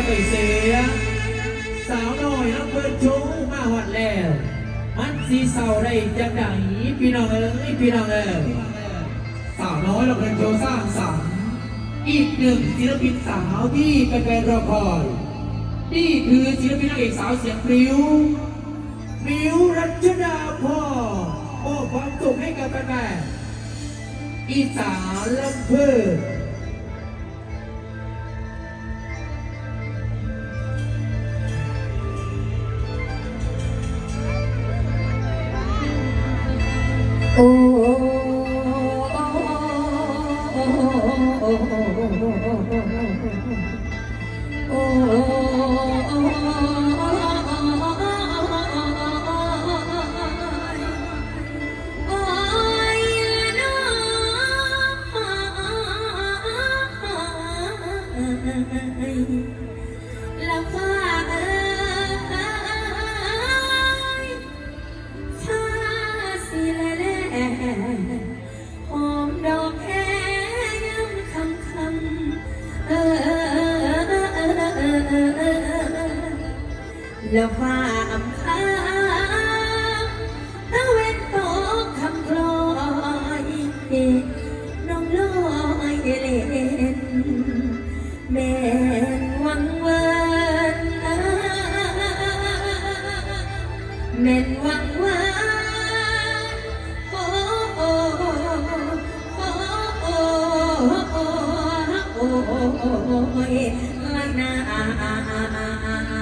จะไปเสีย สาวน้อยน้ำเพิ่นโชว์มาหอดแล้ว มันสีเศร้าได้จังไดพี่น้องเอ้ยพี่น้องเอ้ยสาวน้อยเราเพิ่นโชว์สร้างสรรค์อีกหนึ่งศิลปินสาวที่เป็นแฟนรอคอยนี่คือศิลปินนางเอกสาวเสียงพริ้วมิวรัชดาพรมอบความสุขให้กับแฟนๆอีสานลำเพิ่น โอ้ยละนา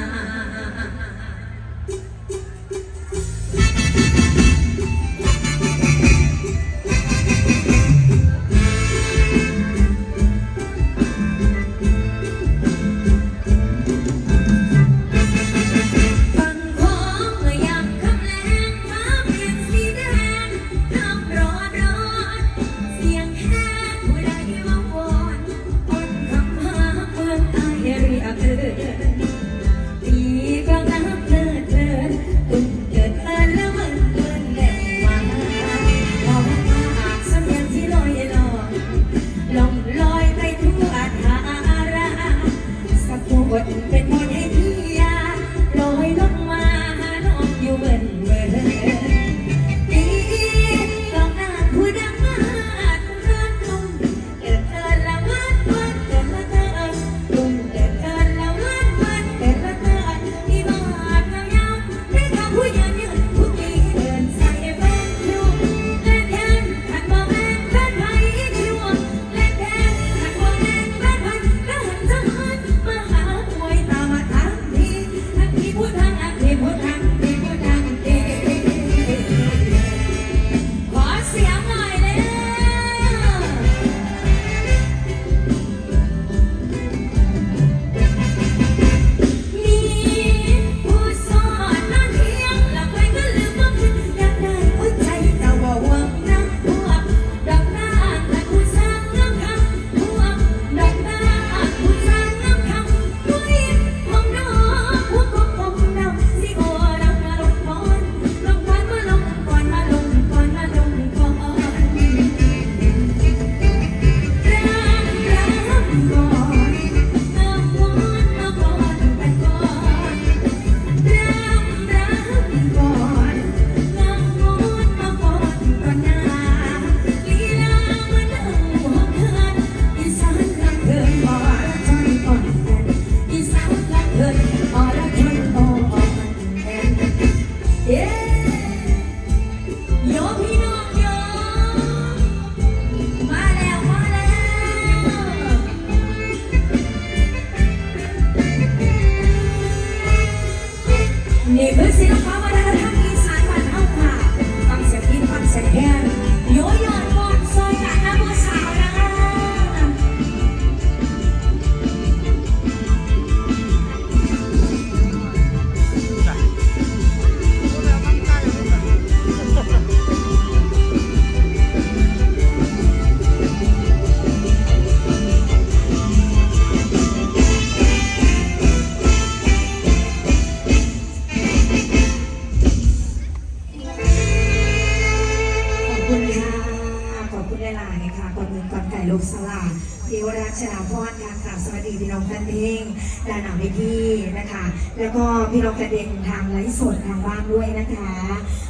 เงินกดไก่ลูกสลากเทวราชนาพรค่ะกราบสวัสดีพี่น้องแฟนเพลงดานหนังเวทีนะคะ แล้วก็พี่น้องแฟนเพลงทางไลฟ์สดทางบ้านด้วยนะคะ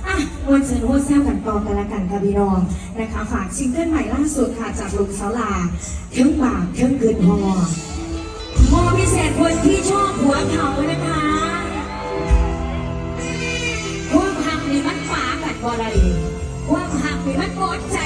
อะมวนเชิญโฮแซวกันต่อกันละกันค่ะพี่น้องนะคะฝากซิงเกิลใหม่ล่าสุดค่ะจากลุงสลาเทิงบาปเทิงเกินพอมอพิเศษคนที่ชอบหัวเขานะคะความหักนี่มันฝากันบ่ได้ความหักนี่มันกดใจ